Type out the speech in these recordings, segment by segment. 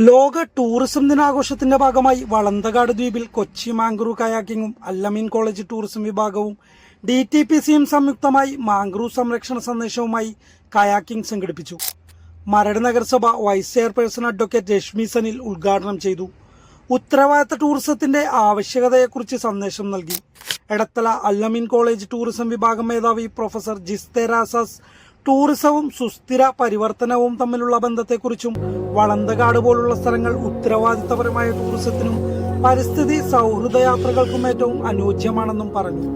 ലോക ടൂറിസം ദിനാഘോഷത്തിന്റെ ഭാഗമായി വളന്തകാട് ദ്വീപിൽ കൊച്ചി മാംഗ്രൂ കയാക്കിങ്ങും അല്ലമീൻ കോളേജ് ടൂറിസം വിഭാഗവും ഡി ടി പി സിയും സംയുക്തമായി മാംഗ്രൂ സംരക്ഷണ സന്ദേശവുമായി കയാക്കിംഗ് സംഘടിപ്പിച്ചു. മരട് നഗരസഭ vice chairperson advocate Reshmi Sanil ഉദ്ഘാടനം ചെയ്തു. ഉത്തരവാദിത്ത ടൂറിസത്തിന്റെ ആവശ്യകതയെക്കുറിച്ച് സന്ദേശം നൽകി. എടത്തല അല്ലമീൻ കോളേജ് ടൂറിസം വിഭാഗം മേധാവി പ്രൊഫസർ ജിസ്തെ രാസസ് ടൂറിസവും സുസ്ഥിര പരിവർത്തനവും തമ്മിലുള്ള ബന്ധത്തെക്കുറിച്ചും വളന്തകാട് പോലുള്ള സ്ഥലങ്ങൾ ഉത്തരവാദിത്തപരമായ ടൂറിസത്തിനും പരിസ്ഥിതി സൗഹൃദ യാത്രകൾക്കും ഏറ്റവും അനുയോജ്യമാണെന്നും പറഞ്ഞു.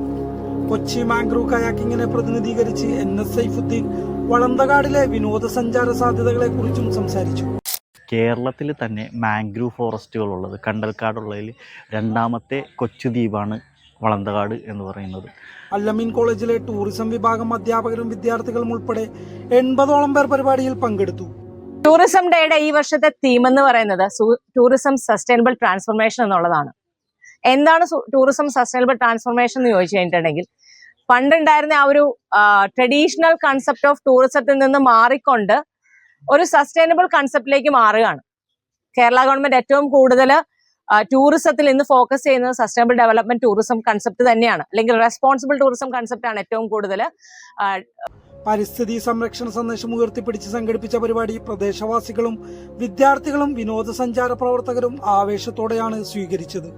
കൊച്ചി മാംഗ്രൂ കയാക്കിങ്ങിനെ പ്രതിനിധീകരിച്ച് എൻ എസ് സൈഫുദ്ദീൻ വളന്തകാടിലെ വിനോദസഞ്ചാര സാധ്യതകളെക്കുറിച്ചും സംസാരിച്ചു. കേരളത്തിൽ തന്നെ മാംഗ്രൂവ് ഫോറസ്റ്റുകളുള്ളത് കണ്ടൽക്കാടുള്ളതിൽ രണ്ടാമത്തെ കൊച്ചു ദ്വീപാണ് വളന്തകാട് എന്ന് പറയുന്നത്. അല്ലമീൻ കോളേജിലെ ടൂറിസം വിഭാഗം അധ്യാപകരും വിദ്യാർത്ഥികളും ഉൾപ്പെടെ എൺപതോളം പേർ പരിപാടിയിൽ പങ്കെടുത്തു. ടൂറിസം ഡേയുടെ ഈ വർഷത്തെ തീം എന്ന് പറയുന്നത് ടൂറിസം സസ്റ്റൈനബിൾ ട്രാൻസ്ഫോർമേഷൻ എന്നുള്ളതാണ്. എന്താണ് ടൂറിസം സസ്റ്റൈനബിൾ ട്രാൻസ്ഫോർമേഷൻ എന്ന് ചോദിച്ചു കഴിഞ്ഞിട്ടുണ്ടെങ്കിൽ പണ്ടുണ്ടായിരുന്ന ആ ഒരു ട്രഡീഷണൽ കൺസെപ്റ്റ് ഓഫ് ടൂറിസത്തിൽ നിന്ന് മാറിക്കൊണ്ട് ഒരു സസ്റ്റൈനബിൾ കൺസെപ്റ്റിലേക്ക് മാറുകയാണ്. കേരള ഗവൺമെന്റ് ഏറ്റവും കൂടുതൽ ടൂറിസത്തിൽ ഇന്ന് ഫോക്കസ് ചെയ്യുന്നത് സസ്റ്റൈനബിൾ ഡെവലപ്മെന്റ് ടൂറിസം കൺസെപ്റ്റ് തന്നെയാണ്. അല്ലെങ്കിൽ റെസ്പോൺസിബിൾ ടൂറിസം കൺസെപ്റ്റ് ആണ് ഏറ്റവും കൂടുതൽ. പരിസ്ഥിതി സംരക്ഷണ സന്ദേശം ഉയർത്തിപ്പിടിച്ച് സംഘടിപ്പിച്ച പരിപാടി പ്രദേശവാസികളും വിദ്യാർത്ഥികളും വിനോദസഞ്ചാര പ്രവർത്തകരും ആവേശത്തോടെയാണ് സ്വീകരിച്ചത്.